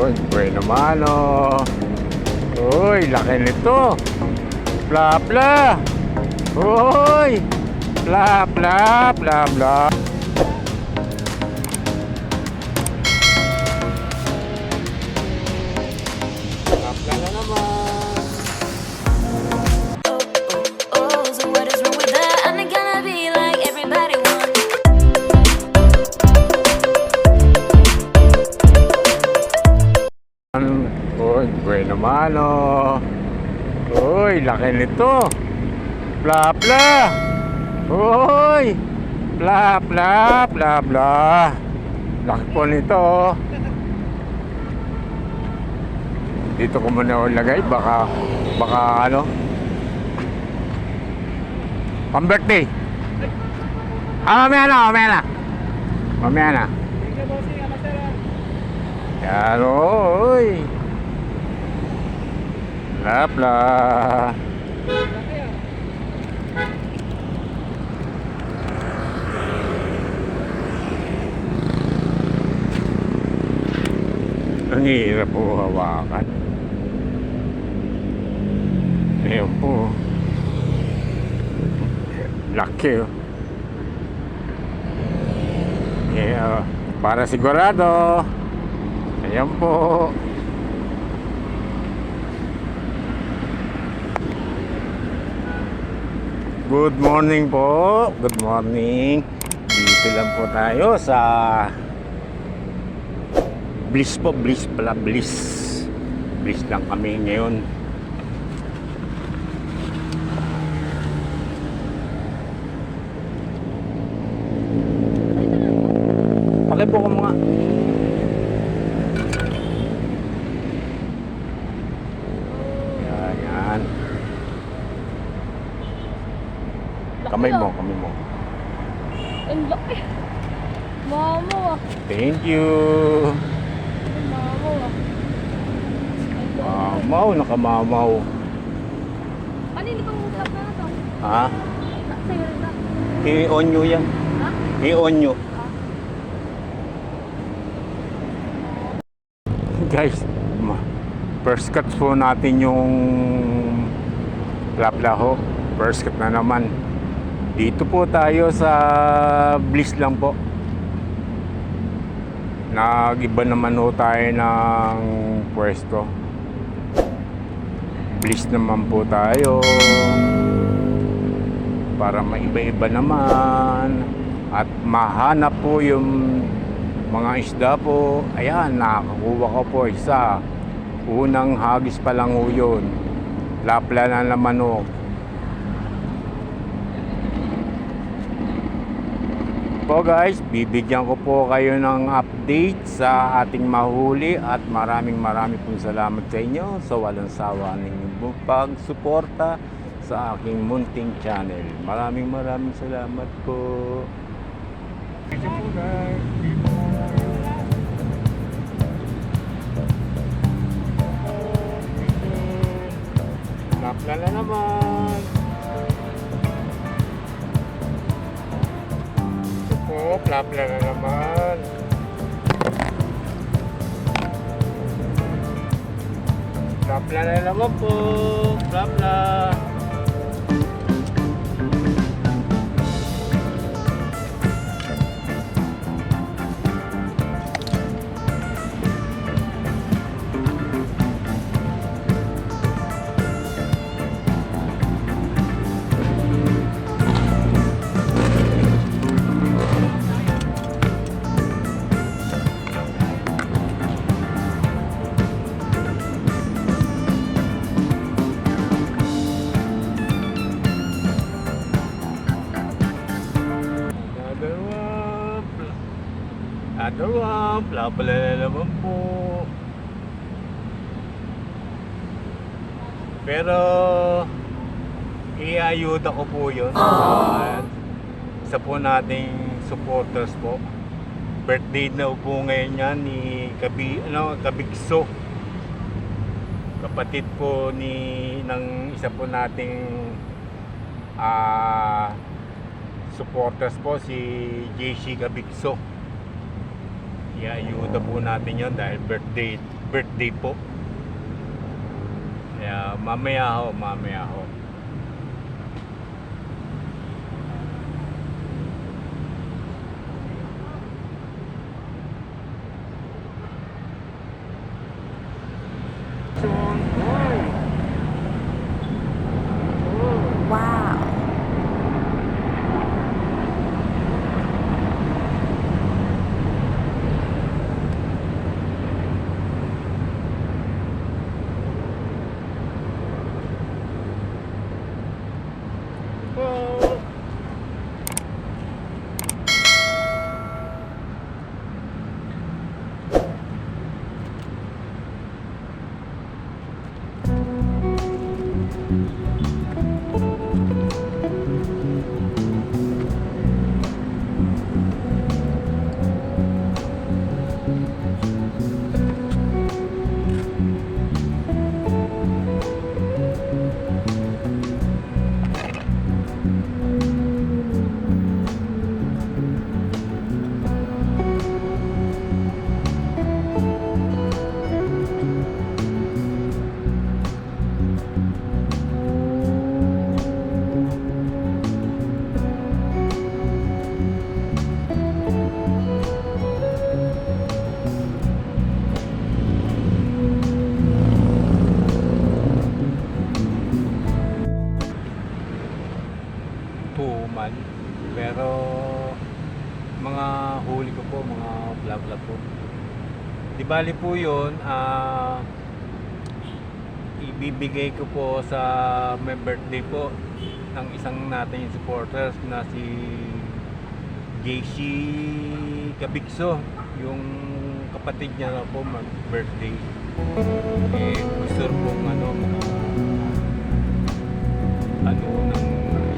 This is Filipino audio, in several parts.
Uy, bueno mano. Uy, laki nito. Bla bla. Uy. Bla bla bla. Bla Uy, bueno mano. Uy, laki nito. Bla bla. Uy. Bla bla bla bla. Laki po nito. Dito ko muna ulagay baka baka ano. Pang birthday. Ah, mamaya na, mamaya na. Mamaya na. Yan, oy. Bla. Ang hirap po hawakan. Ayun po. Laki oh. Yeah, para sigurado. Ayan po. Good morning po. Good morning. Dito lang po tayo sa Bliss po, Bliss pala, Bliss. Bliss lang kami ngayon. Pakibo ko mga. Yan, yan. Kamay mo, kamay mo. Ang laki. Mama ah. Thank you. Mama ah. Mamaw, nakamamaw. Kanino bang utak na ito? Ha? Sa'yo rin na. Yan. Ha? I-on nyo. Guys, first cut po natin yung Laplaho. First cut na naman. Dito po tayo sa Bliss lang po. Nag-iba naman ho tayo ng pwesto. Bliss naman po tayo. Para maiba-iba naman. At mahanap po yung mga isda po. Ayan, nakakuha ko po isa. Unang hagis pa lang ho yun. Lapla na ng manok. Po guys, bibigyan ko po kayo ng update sa ating mahuli at maraming maraming pong salamat sa inyo sa walang sawa ninyong pagsuporta sa aking munting channel. Maraming maraming salamat po. Thank you po guys. Napla na naman. Po, plapla na naman. Plapla na naman po. Plapla. Another One. Plapla na naman po. Pero iayuda ko po yun sa isa po nating supporters po. Birthday na po ngayon yan ni Kabi, ano, Kabigso. Kapatid po ni ng isa po nating ah supporters po si JC Kabigso. Iayuda po natin yon dahil birthday birthday po. Kaya mamaya ho, mamaya ho. Mm-hmm. Bali po yun, ah, ibibigay ko po sa may birthday po ng isang natin yung supporters na si JC Cabixo yung kapatid niya na po mag birthday eh gusto pong ano ano ng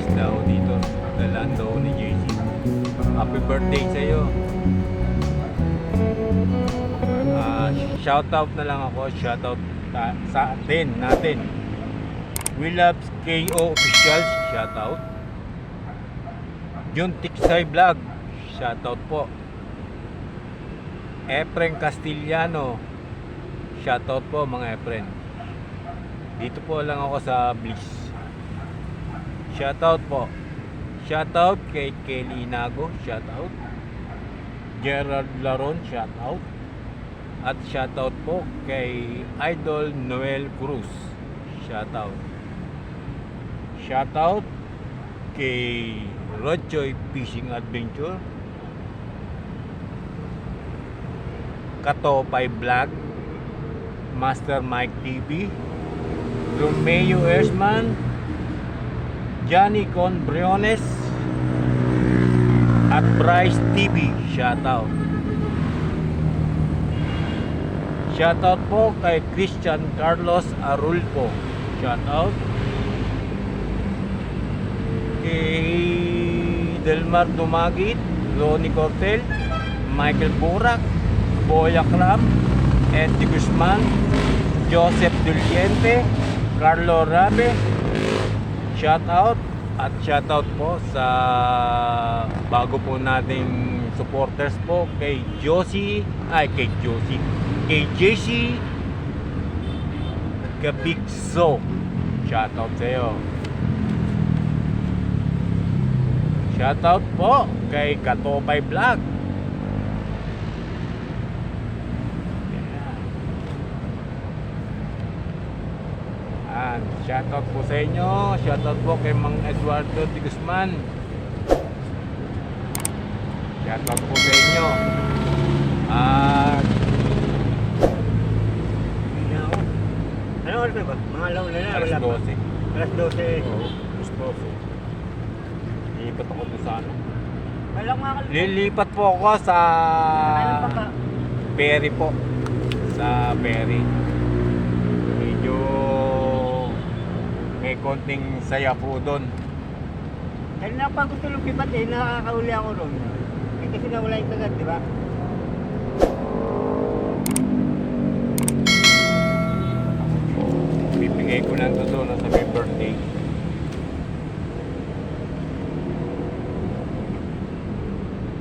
isda dito dalaan daw ni JC happy birthday sa iyo Ah, shout out na lang ako shout out ta- sa atin natin. We Love KO Officials shout out Jun Tiksay Vlog shout out po. Efren Castillano shout out po mga Efren. Dito po lang ako sa Bliss. Shout out po. Shout out kay Kelly Inago shout out Gerard Laron shout out at shout out po kay Idol Noel Cruz. Shout out shout out kay Rodjoy Fishing Adventure. Katopay Vlog. Master Mike TV Romeo Ersman. Johnny Con Briones at Bryce TV shoutout shoutout po kay Christian Carlos Arulfo. Shoutout. Kay Delmar Dumagit Ronnie Cortel Michael Burak Boya Cram Eddie Guzman Joseph Dulciente Carlo Rabe. Shout out at shout out po sa bago po nating supporters po kay Josie ay kay Josie kay JC Kabigso shout out sa shout out po kay Katopay Vlog Yan. Shoutout po sa inyo. Shoutout po kay Mang Eduardo de Guzman. Shoutout po sa inyo. At Ano oras na ba? Mga alaw na na. alas wala pa. 12. Alas 12. Oo, alas 12. Lilipat ako doon sa ano. Walang mga kalito. Lilipat po ako sa Ano pa ka? Perry po. Sa Perry. Medyo may konting saya po doon. Dahil napagutulog iba't eh, nakakauli ako. Eh, kasi nawala yung kagat, di ba? Bibigay ko lang to doon sa may birthday.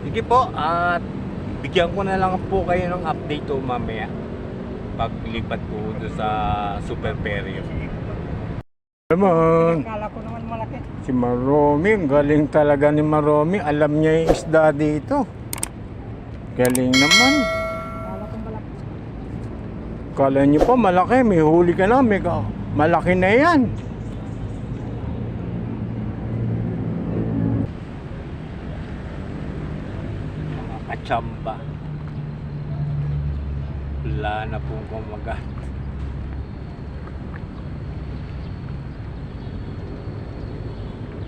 Sige po, at bigyan ko na lang po kayo ng update to mamaya. paglipat ko doon sa Super Perio. Naman, Akala ko naman malaki. si Maromi, ang galing talaga ni Maromi. Alam niya yung isda dito. Galing naman. Akala ko malaki. Kala niyo pa malaki, may huli ka na, may ka- malaki na yan. Kachamba. Wala na pong kumagat.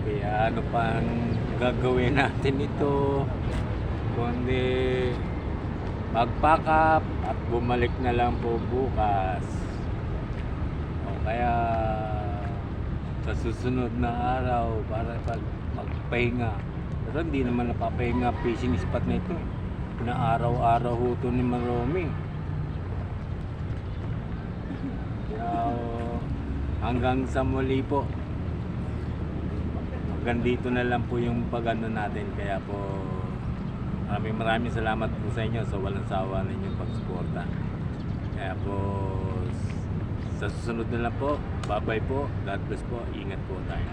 Kaya ano pa ang gagawin natin ito? Kundi mag-pack up at bumalik na lang po bukas. Kaya sa susunod na araw para pag magpahinga. Pero hindi naman napapahinga fishing spot na ito. Na araw-araw ho ito ni Maromi. Kaya hanggang sa muli po. Hanggang na lang po yung pag-ano natin. Kaya po Maraming maraming salamat po sa inyo sa walang sawa ninyong pagsuporta. Kaya po, sa susunod na lang po, bye-bye po. God bless po. Ingat po tayo.